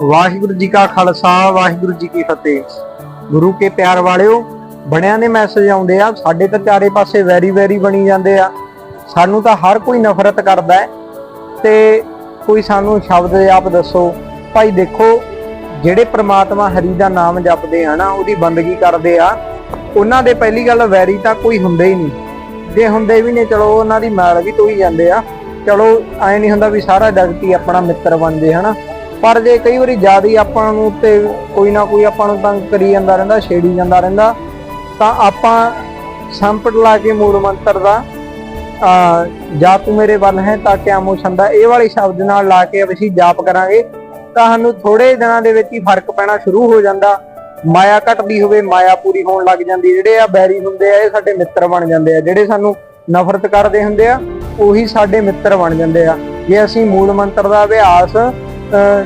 ਵਾਹਿਗੁਰੂ ਜੀ ਕਾ ਖਾਲਸਾ, ਵਾਹਿਗੁਰੂ ਜੀ ਕੀ ਫਤਿਹ। ਗੁਰੂ ਕੇ ਪਿਆਰ ਵਾਲਿਓ, ਬਣਿਆ ਦੇ ਮੈਸੇਜ ਆਉਂਦੇ ਆ, ਸਾਡੇ ਤਾਂ ਚਾਰੇ ਪਾਸੇ ਵੈਰੀ ਵੈਰੀ ਬਣੀ ਜਾਂਦੇ ਆ। ਸਾਨੂੰ ਤਾਂ ਹਰ ਕੋਈ ਨਫ਼ਰਤ ਕਰਦਾ ਹੈ। ਤੇ ਕੋਈ ਸਾਨੂੰ ਸ਼ਬਦ ਆਪ ਦੱਸੋ। ਭਾਈ ਦੇਖੋ, ਜਿਹੜੇ ਪ੍ਰਮਾਤਮਾ ਹਰੀ ਦਾ ਨਾਮ ਜਪਦੇ ਆ ਨਾ, ਉਹਦੀ ਬੰਦਗੀ ਕਰਦੇ ਆ। ਉਹਨਾਂ ਦੇ ਪਹਿਲੀ ਗੱਲ ਵੈਰੀ ਤਾਂ ਕੋਈ ਹੁੰਦੇ ਹੀ ਨਹੀਂ। ਜੇ ਹੁੰਦੇ ਵੀ ਨੇ, ਚਲੋ ਉਹਨਾਂ ਦੀ ਮਾਲ ਵੀ ਧੋਈ ਜਾਂਦੇ ਆ। ਚਲੋ, ਐ ਨਹੀਂ ਹੁੰਦਾ ਵੀ ਸਾਰਾ ਜਗਤ ਹੀ ਆਪਣਾ ਮਿੱਤਰ ਬਣ ਜੇ, ਹਨਾ? ਪਰ ਜੇ ਕਈ ਵਾਰੀ ਜ਼ਿਆਦਾ ਹੀ ਆਪਾਂ ਨੂੰ ਤੇ ਕੋਈ ਨਾ ਕੋਈ ਆਪਾਂ ਨੂੰ ਤੰਗ ਕਰੀ ਜਾਂਦਾ ਰਹਿੰਦਾ, ਛੇੜੀ ਜਾਂਦਾ ਰਹਿੰਦਾ, ਤਾਂ ਆਪਾਂ ਸੰਪਟ ਲਾ ਕੇ ਮੂਲ ਮੰਤਰ ਦਾ ਆ ਜਾ ਤੂੰ ਮੇਰੇ ਵੱਲ ਹੈ ਤਾਂ ਕਿਆ ਮੋਸ਼ੰਦਾ ਇਹ ਵਾਲੇ ਸ਼ਬਦ ਨਾਲ ਲਾ ਕੇ ਅਸੀਂ ਜਾਪ ਕਰਾਂਗੇ, ਤਾਂ ਸਾਨੂੰ ਥੋੜੇ ਦਿਨਾਂ ਦੇ ਵਿੱਚ ਹੀ ਫ਼ਰਕ ਪੈਣਾ ਸ਼ੁਰੂ ਹੋ ਜਾਂਦਾ। ਮਾਇਆ ਘਟਦੀ ਹੋਵੇ, ਮਾਇਆ ਪੂਰੀ ਹੋਣ ਲੱਗ ਜਾਂਦੀ, ਜਿਹੜੇ ਆ ਬੈਰੀ ਹੁੰਦੇ ਆ, ਇਹ ਸਾਡੇ ਮਿੱਤਰ ਬਣ ਜਾਂਦੇ ਆ, ਜਿਹੜੇ ਸਾਨੂੰ ਨਫ਼ਰਤ ਕਰਦੇ ਹੁੰਦੇ ਆ, ਉਹੀ ਸਾਡੇ ਮਿੱਤਰ ਬਣ ਜਾਂਦੇ ਆ। ਜੇ ਅਸੀਂ ਮੂਲ ਮੰਤਰ ਦਾ ਅਭਿਆਸ uh,